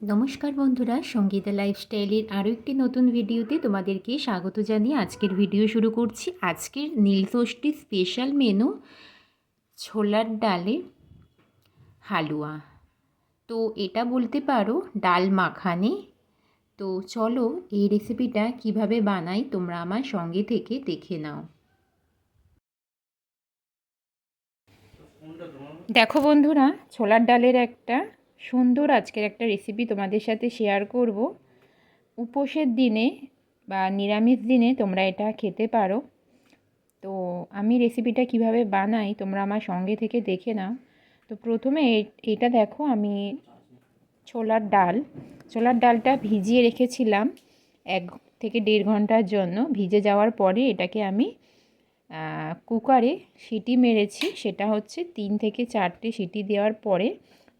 নমস্কার বন্ধুরা, সঙ্গীতা লাইফস্টাইলের আরও একটি নতুন ভিডিওতে তোমাদেরকে স্বাগত জানিয়ে আজকের ভিডিও শুরু করছি। আজকের নীলষষ্ঠী স্পেশাল মেনু ছোলার ডালের হালুয়া। তো এটা বলতে পারো, ডাল মাখানে। তো চলো এই রেসিপিটা কীভাবে বানাই তোমরা আমার সঙ্গে থেকে দেখে নাও। দেখো বন্ধুরা, ছোলার ডালের একটা সুন্দর আজকের একটা রেসিপি তোমাদের সাথে শেয়ার করব। উপোসের দিনে বা নিরামিষ দিনে তোমরা এটা খেতে পারো। তো আমি রেসিপিটা কীভাবে বানাই তোমরা আমার সঙ্গে থেকে দেখে নাও। তো প্রথমে এটা দেখো আমি ছোলার ডাল। ছোলার ডালটা ভিজিয়ে রেখেছিলাম এক থেকে দেড় ঘণ্টার জন্য। ভিজে যাওয়ার পরে এটাকে আমি কুকারে সিটি মেরেছি। সেটা হচ্ছে তিন থেকে চারটে সিটি দেওয়ার পরে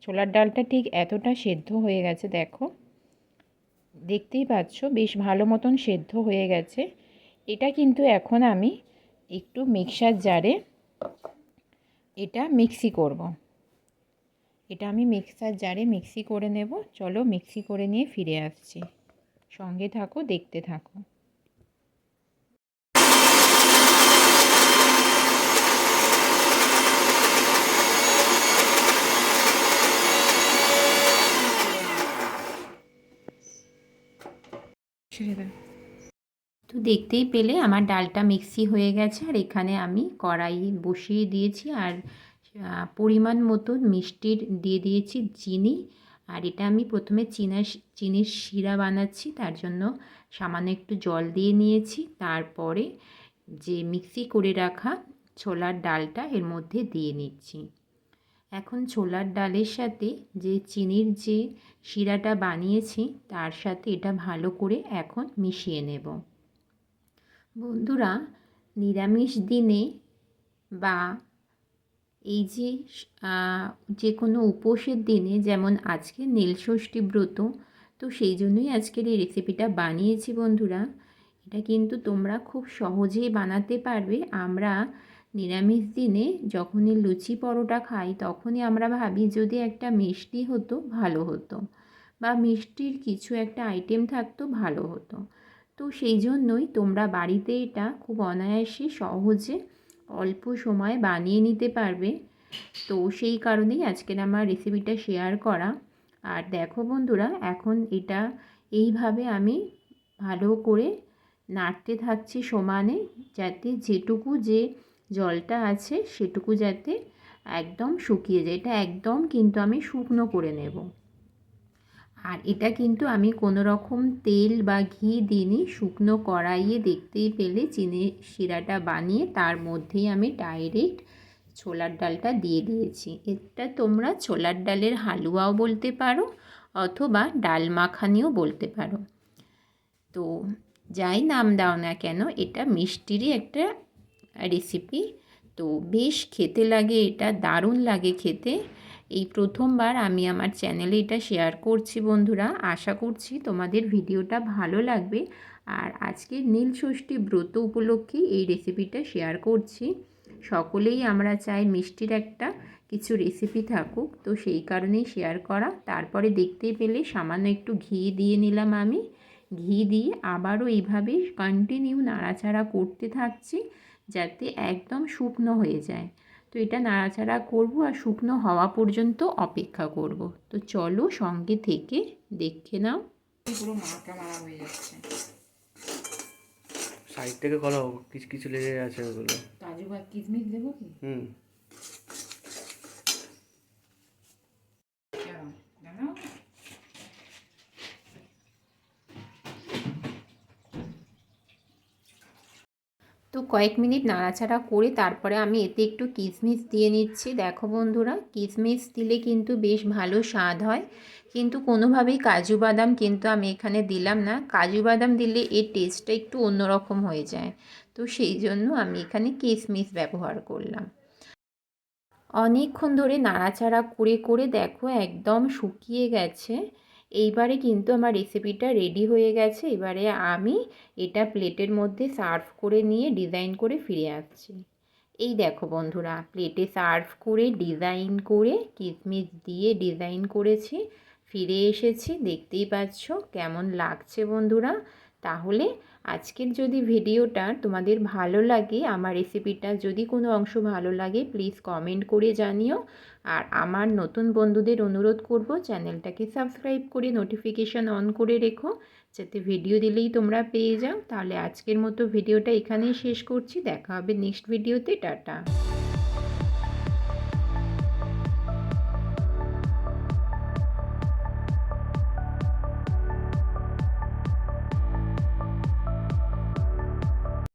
ছোলার ডালটা ঠিক এতটা সেদ্ধ হয়ে গেছে, দেখো। দেখতেই পাচ্ছ, বেশ ভালো মতন সেদ্ধ হয়ে গেছে। এটা কিন্তু এখন আমি একটু মিক্সার জারে এটা মিক্সি করব। এটা আমি মিক্সার জারে মিক্সি করে নেব। চলো মিক্সি করে নিয়ে ফিরে আসছি। সঙ্গে থাকো, দেখতে থাকো। তো দেখতেই পেলে আমার ডালটা মিক্সি হয়ে গেছে আর এখানে আমি কড়াই বসিয়ে দিয়েছি আর পরিমাণ মতো মিষ্টির দিয়ে দিয়েছি চিনি। আর এটা আমি প্রথমে চিনা চিনির শিরা বানাচ্ছি, তার জন্য সামান্য একটু জল দিয়ে নিয়েছি। তারপরে যে মিক্সি করে রাখা ছোলার ডালটা এর মধ্যে দিয়ে নিচ্ছি। এখন ছোলার ডালের সাথে যে চিনির যে শিরাটা বানিয়েছি, তার সাথে এটা ভালো করে এখন মিশিয়ে নেব। বন্ধুরা, নিরামিষ দিনে বা এই যে যে কোনো উপোসের দিনে যেমন আজকে নীলষষ্ঠী ব্রত, তো সেই জন্যই আজকের এই রেসিপিটা বানিয়েছি বন্ধুরা। এটা কিন্তু তোমরা খুব সহজেই বানাতে পারবে। আমরা নিরামিষ দিনে যখনই লুচি পরোটা খাই, তখনই আমরা ভাবি যদি একটা মিষ্টি হতো, ভালো হতো। বা মিষ্টির কিছু একটা আইটেম থাকতো, ভালো হতো। তো সেই জন্যই তোমরা বাড়িতে এটা খুব অনায়াসে, সহজে অল্প সময় বানিয়ে নিতে পারবে। তো সেই কারণেই আজকের আমার রেসিপিটা শেয়ার করা। আর দেখো বন্ধুরা, এখন এটা এইভাবে আমি ভালো করে নাড়তে থাকছি সমানে, যাতে যেটুকু যে জলটা আছে সেটুকু যাতে একদম শুকিয়ে যায়। এটা একদম কিন্তু আমি শুকনো করে নেব। আর এটা কিন্তু আমি কোনো রকম তেল বা ঘি দিইনি, শুকনো কড়াইয়ে দেখতেই পেলে চিনি শিরাটা বানিয়ে তার মধ্যেই আমি ডাইরেক্ট ছোলার ডালটা দিয়ে দিয়েছি। এটা তোমরা ছোলার ডালের হালুয়াও বলতে পারো অথবা ডাল মাখানিও বলতে পারো। তো যাই নাম দাও না কেন, এটা মিষ্টিরই একটা রেসিপি তো বেশ খেতে লাগে এটা, দারুণ লাগে খেতে। এই প্রথমবার আমি আমার চ্যানেলে এটা শেয়ার করছি বন্ধুরা। আশা করছি তোমাদের ভিডিওটা ভালো লাগবে। আর আজকে নীলষষ্ঠী ব্রত উপলক্ষে এই রেসিপিটা শেয়ার করছি। সকলেই আমরা চাই মিষ্টির একটা কিছু রেসিপি থাকুক। তো সেই কারণেই শেয়ার করা। তারপরে দেখতেই পেলে সামান্য একটু ঘি দিয়ে নিলাম আমি। ঘি দিয়ে আবারও এইভাবে কন্টিনিউ নাড়াচাড়া করতে থাকছি যাতে একদম শুকনো হয়ে যায়। তো এটা নাড়াচাড়া করব আর শুকনো হওয়া পর্যন্ত অপেক্ষা করব। তো চলো সঙ্গে থেকে দেখে নাও। পুরো মাথা মারা হয়ে যাচ্ছে। সাইড থেকে করো কিছু কিছু লেগে আছে ওগুলো। কাজু বা কিশমিশ দেবো কি? হুম। তো কয়েক মিনিট নাড়াচাড়া করে তারপরে আমি এতে একটু কিশমিশ দিয়ে নিচ্ছি। দেখো বন্ধুরা কিশমিশ দিলে কিন্তু বেশ ভালো স্বাদ হয়। কিন্তু কোনোভাবেই কাজু বাদাম কিন্তু আমি এখানে দিলাম না। কাজু বাদাম দিলে এর টেস্টটা একটু অন্যরকম হয়ে যায়। তো সেই জন্য আমি এখানে কিশমিশ ব্যবহার করলাম। অনেকক্ষণ ধরে নাড়াচাড়া করে করে দেখো একদম শুকিয়ে গেছে। এইবারে কিন্তু আমার রেসিপিটা রেডি হয়ে গেছে। এবারে আমি এটা প্লেটের মধ্যে সার্ভ করে নিয়ে ডিজাইন করে ফিরে আসছি। এই দেখো বন্ধুরা প্লেটে সার্ভ করে ডিজাইন করে, কিসমিস দিয়ে ডিজাইন করেছি। ফিরে এসেছি, দেখতেই পাচ্ছ কেমন লাগছে বন্ধুরা। তাহলে আজকের যদি ভিডিওটা তোমাদের ভালো লাগে, আমার রেসিপিটা যদি কোনো অংশ ভালো লাগে প্লিজ কমেন্ট করে জানিও। আর আমার নতুন বন্ধুদের অনুরোধ করব, চ্যানেলটাকে সাবস্ক্রাইব করে নোটিফিকেশান অন করে রেখো, যাতে ভিডিও দিলেই তোমরা পেয়ে যাও। তাহলে আজকের মতো ভিডিওটা এখানেই শেষ করছি। দেখা হবে নেক্সট ভিডিওতে টাটা।